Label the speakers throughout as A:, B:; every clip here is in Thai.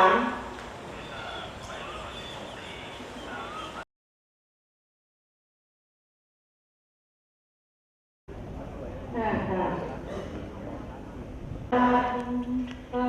A: ค่ะค่ะ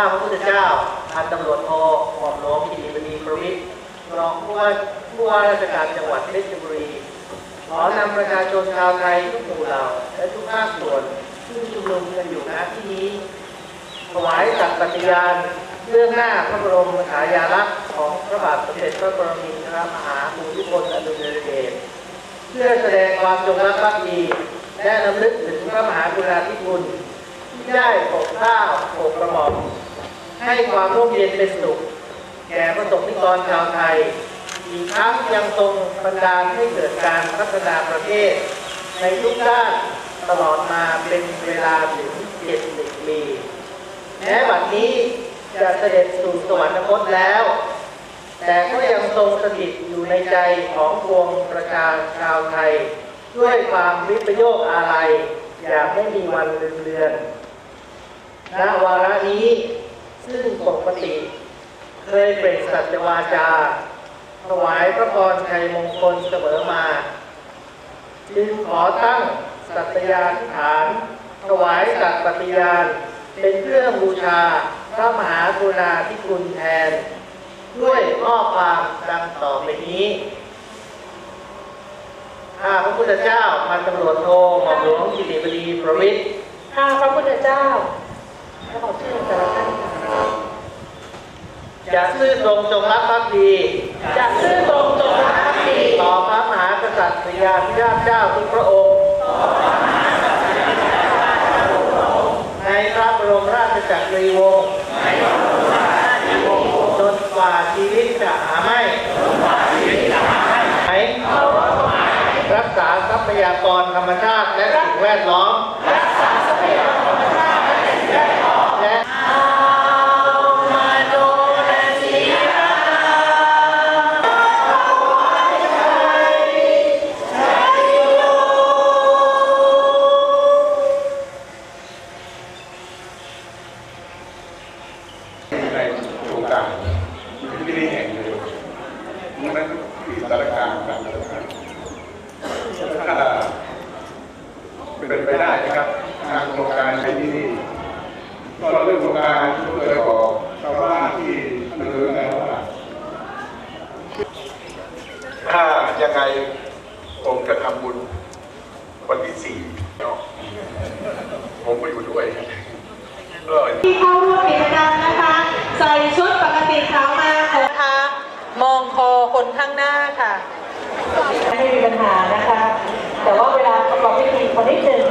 A: ข้า
B: พระพุทธเจ้าพันตำรวจโทหม่อมหลวงกิติบดีประวิตรรองผู้ว่าผู้ว่าราชการจังหวัดเพชรบุรีขอนำประชาชนชาวไทยทุกหมู่เหล่าและทุกภาคส่วนที่ชุมนุมกันอยู่ณที่นี้ถวายสัตย์ปฏิญาณเบื้องหน้าพระบรมฉายาลักษณ์ของพระบาทสมเด็จพระบรมชนมหาภูมิพลอดุลยเดชเพื่อแสดงความจงรักภักดี และนำลึกถึงพระมหากรุณาธิคุณที่ได้ปกเกล้าปกกระหม่อม ให้ความร่มเย็นเป็นสุข แก่ประสบนิกรชาวไทย อีกทั้งยังทรงบันดาลให้เกิดการพัฒนาประเทศ ในทุกด้านตลอดมาเป็นเวลาถึง70ปีแม้บัดนี้จะเสด็จสู่สวรรคตแล้ว แต่ก็ยังทรงสถิตอยู่ในใจของปวงประชาชาวไทย ด้วยความวิปโยคอาลัยอย่างไม่มีวันลืมเลือนณวาระนี้ ซึ่งปกติ เคยเป็นสัจวาจา ถวายพระพรชัยมงคลเสมอมา จึงขอตั้งสัตยาธิฐาน ถวายสัตปฏิญาณ เป็นเครื่องบูชาพระมหากรุณาธิคุณแทน ด้วยข้อความดังต่อไปนี้ข้าพระพุทธเจ้าพันตำรวจโทหม่อมหลวงกิติบดีประวิตร
A: ข้าพระพุทธเจ้าขอชื่อแต่ละท่าน
B: จะซื่อตรงจงรักภักดี
A: จะซื่อตรงจงรักภักดี
B: ต่อพระมหากษัตริยาธิราชเจ้าทุกพระองค์ ในพระบรมราชจักรีวงศ์จนกว่าชีวิตจะหาไม่ไหนรักษาทรัพยากรธรรมชาติและสิ่งแวดล้อม
C: นั้นที่สารกลางการสารกลางถ้าเป็นไปได้นะครับทางโครงการใช้ที่นี่ก็เรื่องโครงการที่เคยบอกชาวบ้านที่เสนอแล้วว่าถ้ายังไงผมจะทำบุญวันที่สี่เนาะผมก็อยู่ด้วย
A: ที่เข้าร่วมกิจกรรมนะคะ ใส่ชุดปกติขาว คนข้างหน้าค่ะ ไม่มีปัญหานะคะ แต่ว่าเวลาประกอบพิธีคนนิดหนึ่ง